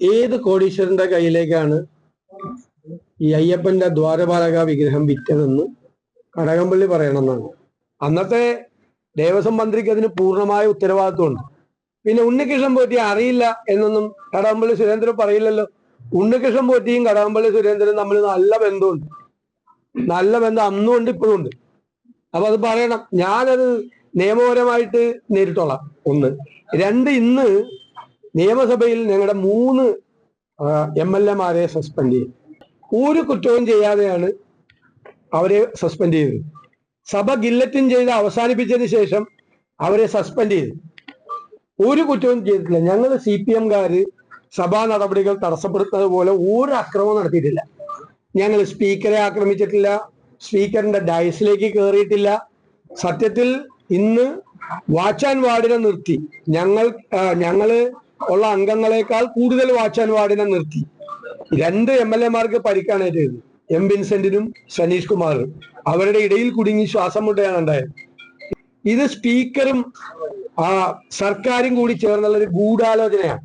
ഏത് കോടീശ്വരന്റെ കയ്യിലേക്കാണ് ഈ അയ്യപ്പന്റെ ദ്വാരപാലക വിഗ്രഹം വിറ്റതെന്ന് കടകംപള്ളി പറയണമെന്നാണ്. അന്നത്തെ ദേവസ്വം മന്ത്രിക്ക് അതിന് പൂർണമായ ഉത്തരവാദിത്വമുണ്ട്. പിന്നെ ഉണ്ണികൃഷ്ണൻ പോറ്റി അറിയില്ല എന്നൊന്നും കടകംപള്ളി സുരേന്ദ്രൻ പറയില്ലല്ലോ. ഉണ്ണികൃഷ്ണൻ പോറ്റിയും കടകംപള്ളി സുരേന്ദ്രനും തമ്മിൽ നല്ല ബന്ധമുണ്ട്. നല്ല ബന്ധം അന്നും ഉണ്ട് ഇപ്പോഴും ഉണ്ട് അപ്പൊ അത് പറയണം. ഞാനത് നിയമപരമായിട്ട് നേരിട്ടോളാം. ഒന്ന്. രണ്ട് ഇന്ന് നിയമസഭയിൽ ഞങ്ങളുടെ മൂന്ന് എം എൽ എമാരെ സസ്പെൻഡ് ചെയ്യും ഒരു കുറ്റവും ചെയ്യാതെയാണ് അവരെ സസ്പെൻഡ് ചെയ്തത്. സഭ ഗില്ലറ്റിൻ ചെയ്ത് അവസാനിപ്പിച്ചതിന് ശേഷം അവരെ സസ്പെൻഡ് ചെയ്തു. ഒരു കുറ്റവും ചെയ്തിട്ടില്ല. ഞങ്ങൾ സി പി എംകാര് സഭാ നടപടികൾ തടസ്സപ്പെടുത്തുന്നത് പോലെ ഒരു അക്രമവും നടത്തിയിട്ടില്ല. ഞങ്ങൾ സ്പീക്കറെ ആക്രമിച്ചിട്ടില്ല സ്പീക്കറിന്റെ ഡയസിലേക്ക് കയറിയിട്ടില്ല സത്യത്തിൽ ഇന്ന് വാച്ച് ആൻഡ് വാർഡിനെ നിർത്തി. ഞങ്ങൾ ഞങ്ങൾ ഉള്ള അംഗങ്ങളെക്കാൾ കൂടുതൽ വാച്ച് ആൻഡ് വാർഡിനെ നിർത്തി. രണ്ട് എം എൽ എമാർക്ക് പരിക്കാണേറ്റത് എം വിൻസെന്റിനും സനീഷ് കുമാറും. അവരുടെ ഇടയിൽ കുടുങ്ങി ശ്വാസം മുട്ടയാണ് ഉണ്ടായത്. ഇത് സ്പീക്കറും ആ സർക്കാരും കൂടി ചേർന്നുള്ള ഒരു ഗൂഢാലോചനയാണ്.